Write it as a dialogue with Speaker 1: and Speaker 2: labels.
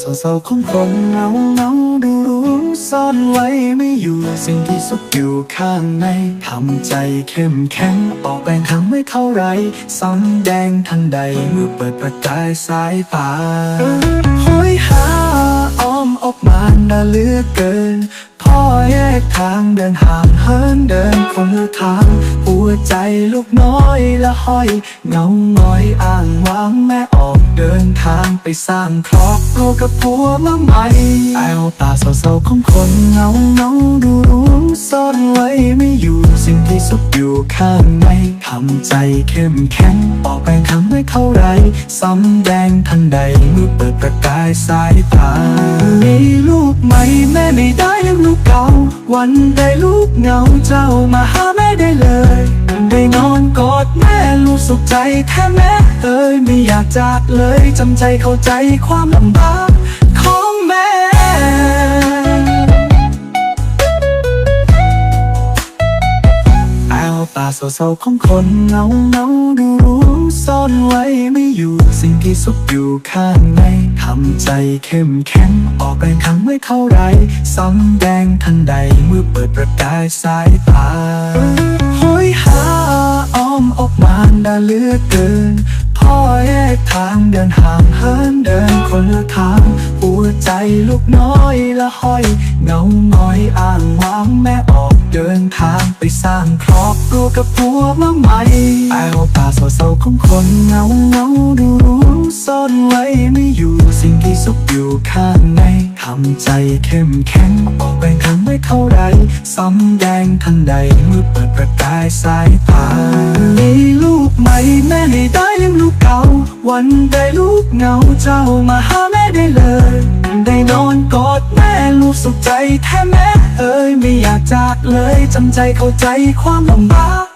Speaker 1: เศร้าๆของคนเงาเงาดูรู้ซ่อนไว้ไม่อยู่สิ่งที่ซุกอยู่ข้างในทำใจเข้มแข็งออกแรงทำไม่เท่าไรซ้ำแดงทันใดเมื่อเปิดประกายสายตาหอยหาอ้อมอกมานน่าเลือกเกินพ่อแยกทางเดินห่างเหินเดินคนละทาง วใจลูกน้อยละห้อย เงาหงอยอ้างว้างแม่ออกเดินทางไปสร้างครอบครัวกับผัวมาใหม่แอวตาเศร้าๆของคนเงาเงาๆดูรู้ซ่อนไว้ไม่อยู่สิ่งที่ซุกอยู่ข้างในทำใจเข้มแข็งออกแรงทำไม่เท่าไรซ้ำแดงทันใดเมื่อเปิดประกายสายตามีลูกใหม่แม่ไม่ได้เลี้ยงลูกเก่า วันใดลูกเหงาเจ้ามาหาแม่ได้เลย สุขใจแท้แม่เอ้ยไม่อยากจากเลยจำใจเข้าใจความลำบากของแม่แอวตาเศร้าๆของคนเงาเงาดูรู้ซ่อนไว้ไม่อยู่สิ่งที่ซุกอยู่ข้างในทำใจเข้มแข็งออกแรงทำไม่เท่าไรซ้ำแดงทันใดเมื่อเปิดประกายสายตา เหลือเกินพ่อแยกทางเดินห่างเหินเดินคนละทาง หัวใจลูกน้อยละห้อยเงาหงอยอ้างว้างแม่ออกเดินทางไปสร้างครอบครัวกับผัวมาใหม่แอวตาเศร้าๆของคนเงาเงาดูรู้ซ่อนไว้ไม่อยู่สิ่งที่ซุกอยู่ข้างในทำใจเข้มแข็งออกแรงทำไม่เท่าไรซ้ำแดงทันใดเมื่อเปิดประกายสายตา แม่ไม่ได้เลี้ยงลูกเก่า วันใดลูกเหงาเจ้ามาหาแม่ได้เลย ได้นอนกอดแม่ลูกสุขใจแท้แม่เอ้ยไม่อยากจากเลยจำใจเข้าใจความลำบาก